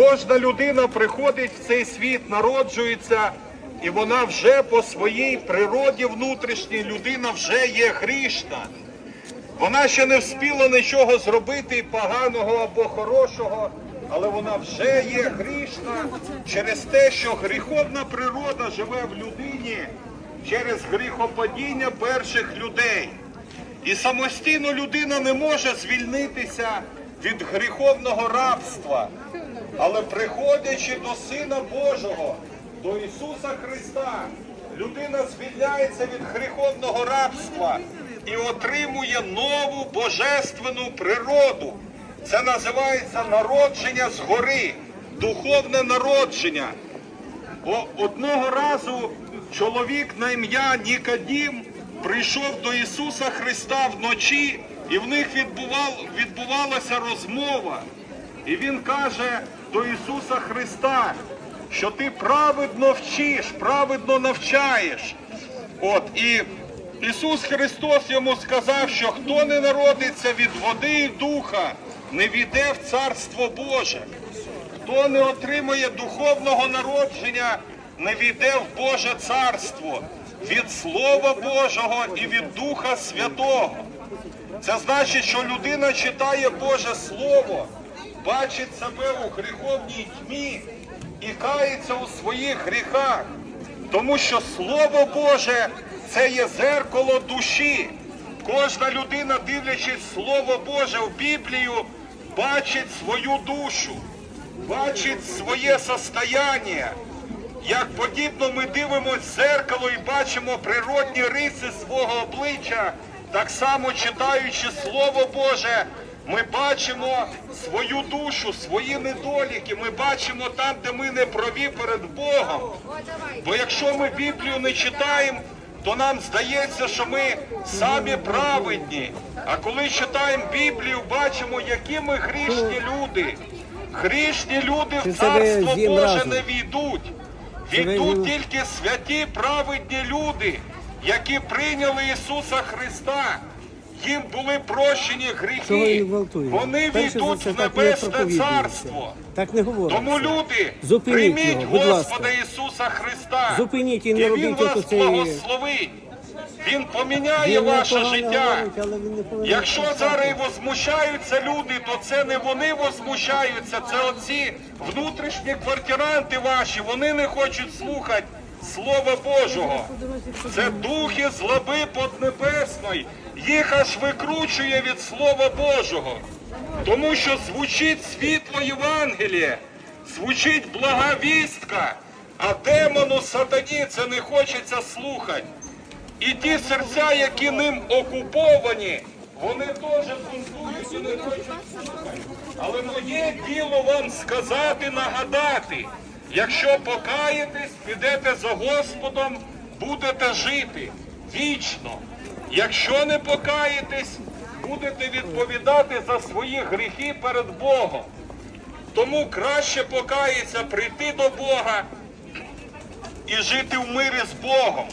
Кожна людина приходить в цей світ, народжується, і вона вже по своїй природі внутрішній людина вже є грішна. Вона ще не вспіла нічого зробити поганого або хорошого, але вона вже є грішна через те, що гріховна природа живе в людині через гріхопадіння перших людей. І самостійно людина не може звільнитися від гріховного рабства. Але приходячи до Сина Божого, до Ісуса Христа, людина звільняється від гріховного рабства і отримує нову божественну природу. Це називається народження згори, духовне народження. Бо одного разу чоловік на ім'я Нікодім прийшов до Ісуса Христа вночі, і в них відбувалася розмова. І він каже до Ісуса Христа, що ти праведно вчиш, праведно навчаєш. От і Ісус Христос йому сказав, що хто не народиться від води і духа, не війде в Царство Боже. Хто не отримує духовного народження, не війде в Боже царство від Слова Божого і від Духа Святого. Це значить, що людина читає Боже Слово, бачить себе у гріховній тьмі і кається у своїх гріхах. Тому що Слово Боже це є зеркало душі. Кожна людина, дивлячись Слово Боже в Біблію, бачить свою душу, бачить своє состояння. Як подібно ми дивимося в зеркало і бачимо природні риси свого обличчя, так само читаючи Слово Боже, ми бачимо свою душу, свої недоліки. Ми бачимо там, де ми не праві перед Богом. Бо якщо ми Біблію не читаємо, то нам здається, що ми самі праведні. А коли читаємо Біблію, бачимо, які ми грішні люди. Грішні люди в Царство Боже не війдуть. Війдуть тільки святі праведні люди, які прийняли Ісуса Христа. Їм були прощені гріхи. Вони війдуть в небесне царство. Так не говориться. Тому люди, Зупиніть прийміть його. Господа Ісуса Христа. Зупиніть і не і Він вас ото благословить. Він поміняє Він ваше життя. говорить, він Якщо зараз і возмущаються люди, то це не вони возмущаються, це оці внутрішні квартиранти ваші. Вони не хочуть слухати Слова Божого. Це духи злоби поднебесної. Їх аж викручує від Слова Божого. Тому що звучить світло Євангелія, звучить блага вістка, а демону сатані це не хочеться слухати. І ті серця, які ним окуповані, вони теж бунтують і не хочуть. Але моє діло вам сказати, нагадати, якщо покаєтесь, підете за Господом, будете жити вічно. Якщо не покаєтесь, будете відповідати за свої гріхи перед Богом. Тому краще покається прийти до Бога і жити в мирі з Богом.